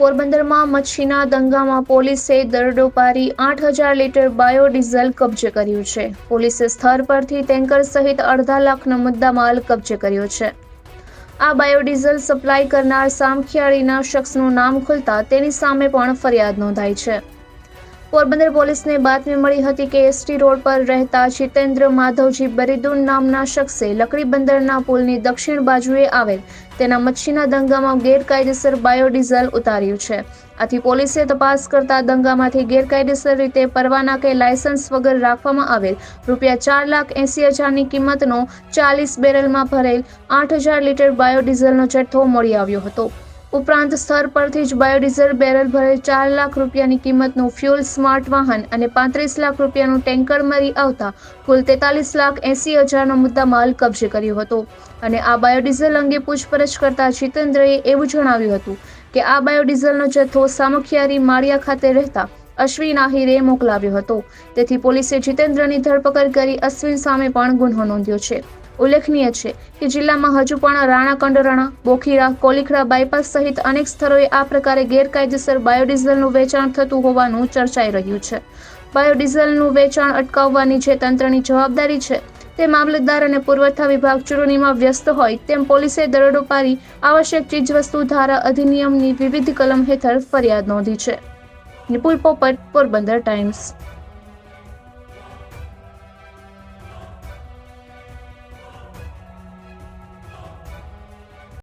પોરબંદરમાં મચ્છીના દંગામાં પોલીસે દરડો પારી આઠ હજાર લીટર બાયોડીઝલ કબજે કર્યું છે. પોલીસે સ્થળ પરથી ટેન્કર સહિત અડધા લાખનો મુદ્દામાલ કબજે કર્યો છે. આ બાયોડીઝલ સપ્લાય કરનાર સામખિયાળીના શખ્સનું નામ ખુલતા તેની સામે પણ ફરિયાદ નોંધાઈ છે. પોરબંદર પોલીસને બાતમી મળી હતી કે એસટી રોડ પર રહેતા જીતેન્દ્ર માધવજી બરીદુન નામના શખ્સે લકડી બંદરના પુલની દક્ષિણ બાજુએ આવેલ તેના મચ્છીના દંગામાં ગેરકાયદેસર બાયોડીઝલ ઉતાર્યું છે. આથી પોલીસે તપાસ કરતા દંગામાંથી ગેરકાયદેસર રીતે પરવાના કે લાયસન્સ વગર રાખવામાં આવેલ રૂપિયા ચાર લાખ એંસી હજારની કિંમતનો ચાલીસ બેરલમાં ભરેલ આઠ હજાર લીટર બાયોડીઝલનો જથ્થો મળી આવ્યો હતો. ઉપરાંત સ્થળ પરથી જ બાયોડીઝલ બેરલ ભરે ચાર લાખ રૂપિયાની કિંમતનું ફ્યુલ સ્માર્ટ વાહન અને પાંત્રીસ લાખ રૂપિયાનું ટેન્કર મળી આવતા કુલ તેતાલીસ લાખ એંસી હજારનો મુદ્દામાલ કબજે કર્યો હતો. અને આ બાયોડીઝલ અંગે પૂછપરછ કરતા જીતેન્દ્રએ એવું જણાવ્યું હતું કે આ બાયોડીઝલનો જથ્થો સામખિયારી માળિયા ખાતે રહેતા અશ્વિન આહિરે મોકલાવ્યો હતો. તેથી પોલીસે જીતેન્દ્રની ધરપકડ કરી અશ્વિન સામે પણ ગુન્હો નોંધ્યો છે. ઉલ્લેખનીય છે કે જિલ્લામાં હજુ પણ રાણા કંડરાણા બોખીરા કોલીખડા બાયપાસ સહિત અનેક સ્થળોએ આ પ્રકારે ગેરકાયદેસર બાયોડીઝલનું વેચાણ થતું હોવાનું ચર્ચાઈ રહ્યું છે. બાયોડીઝલનું વેચાણ અટકાવવાની જે તંત્રની જવાબદારી છે, તે મામલતદાર અને પુરવઠા વિભાગ ચૂંટણીમાં વ્યસ્ત હોય તેમ પોલીસે દરોડો પાડી આવશ્યક ચીજવસ્તુ ધારા અધિનિયમની વિવિધ કલમ હેઠળ ફરિયાદ નોંધી છે. નિપુલ પોપટ, પોરબંદર ટાઈમ્સ.